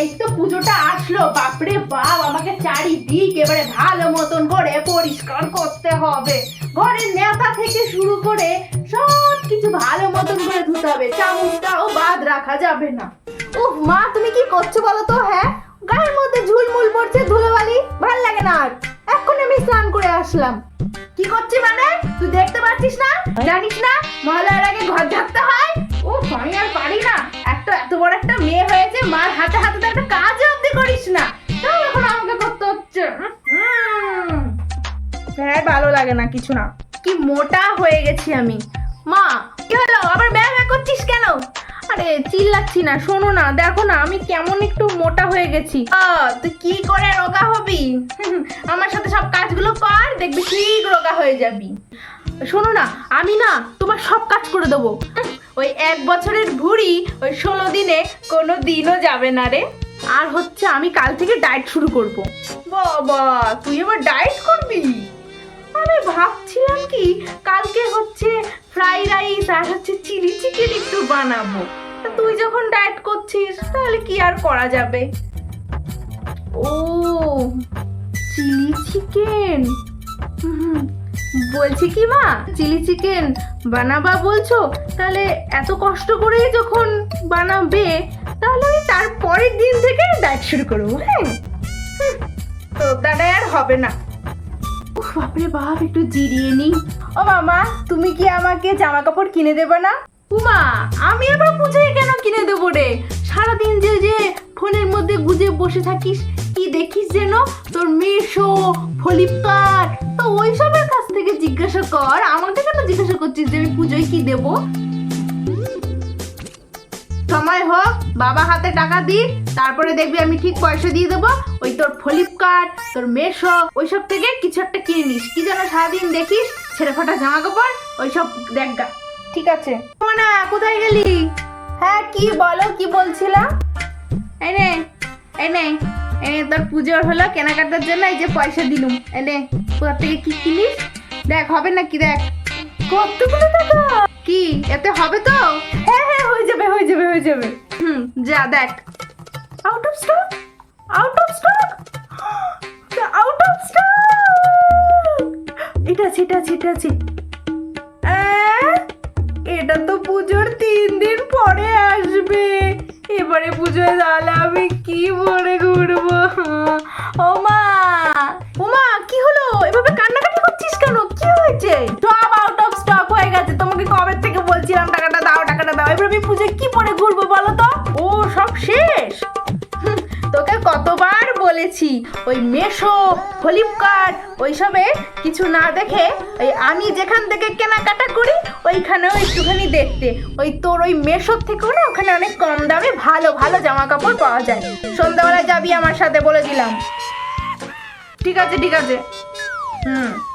এই তো পুজোটা আসলো, বাপরে বাপ, আমাকে চারিদিক এবারে ভালো মতন করে পরিষ্কার করতে হবে। ঘরের নেতা থেকে শুরু করে সব কিছু ভালো মতন করে ধুতে হবে, চামচটাও বাদ রাখা যাবে না। উফ, মা, তুমি কি করছ বলো তো হ্যাঁ? গায়ের মধ্যে ঝুলমুল পড়ছে ধুলোবালি, ভালো লাগে না আর। এখন আমি স্নান করে আসলাম। কি করছি মানে? তুই দেখতে পাচ্ছিস না? জানিস না? মহালয়ার আগে ঘর ঝাড়তে হয়? লাগে না, কিছু না। কি মোটা হয়ে গেছি আমি। মা, কি হলো? আবার ব্যাগ করছিস কেন? আরে, চিল্লাচ্ছি না, শোনো না, দেখো না, আমি কেমন একটু মোটা হয়ে গেছি। তুই কি করে রোগা হবি? আমার সাথে সব কাজগুলো কর, দেখবি ঠিক রোগা হয়ে যাবি। শোনো না, আমি না তোমার সব কাজ করে দেবো। ওই এক বছরের ভুড়ি ওই ষোলো দিনে কোনো দিনও যাবে না রে। আর হচ্ছে আমি কাল থেকে ডায়েট শুরু করব। বাবা, তুই আবার ডায়েট করবি? কালকে হচ্ছে ফ্রাই রাইস আর হচ্ছে চিলি চিকেন একটু বানাবো। তুই যখন ডায়েট করছিস, তাহলে কি আর করা যাবে? ও চিলি চিকেন বলছি কি মা চিলি চিকেন বানাবা বলছো? তাহলে এত কষ্ট করেই যখন বানাবে, তাহলে আমি তার পরের দিন থেকে ডায়েট শুরু করব হ্যাঁ? তো দাদা আর হবে না। বাপরে বাপ, একটু জিরিয়ে নি ও মামা, তুমি কি আমাকে জামা কাপড় কিনে দেবে না? উমা, আমি আবার পুজোয় কেন কিনে দেবো রে? সারাদিন যে যে ফোনের মধ্যে গুজে বসে থাকিস, কি দেখিস যেন? তোর মেশো, ফ্লিপকার্ট, তো ওইসবের কাছ থেকে জিজ্ঞাসা কর। আমাকে কেন জিজ্ঞাসা করছিস যে আমি পুজোয় কি দেবো? সময় হোক বাবা হাতে টাকা দি তারপরে দেখবি আমি ঠিক পয়সা দিয়ে দেবো। ওই তোর ফ্লিপকার্ট তোর মেশো ওইসব থেকে কিছু একটা কিনে নিস। কি যেন সারাদিন দেখিস ছেড়ে ফাটা জামা কাপড় ওইসব দেখ গা। ঠিক আছে। না কোথায় গেলি? হ্যাঁ কি বলো কি বলছিলাম এই নে এই নে এই তোর পুজোর হলো কেনাকাটার জন্য এই যে পয়সা দিলুম। এনে কোথা থেকে কি কিনিস? দেখ হবে নাকি দেখ। কতগুলো টাকা কি? এতে হবে তো? হ্যাঁ হ্যাঁ হয়ে যাবে হয়ে যাবে হয়ে যাবে। হুম যা দেখ। Out of stock out of stock out of stock এটা আছে এটা আছে এটা আছে। এটা তো পুজোর তিন দিন পরে আসবে। এবারে পুজোয় তাহলে আমি কি পরে ঘুরবো? ও মা! ও মা কি হলো? এভাবে কান্নাকাটি করছিস কেন? কি হয়েছে? আমি পুজোয় কি পরে ঘুরবো বলো তো? ও, সব শেষ। তোকে কতবার বলেছি, ওই মেশো ফ্লিপকার্ট ওইসবে কিছু না দেখে, ওই আমি যেখান থেকে কেনাকাটা করি, ওইখানেও একটুখানি দেখতে। ওই তোর ওই মেশোর থেকেও না, ওখানে অনেক কম দামে ভালো ভালো জামা কাপড় পাওয়া যায়। সন্ধ্যাবেলায় যাবি আমার সাথে বলে দিলাম। ঠিক আছে ঠিক আছে। হুম।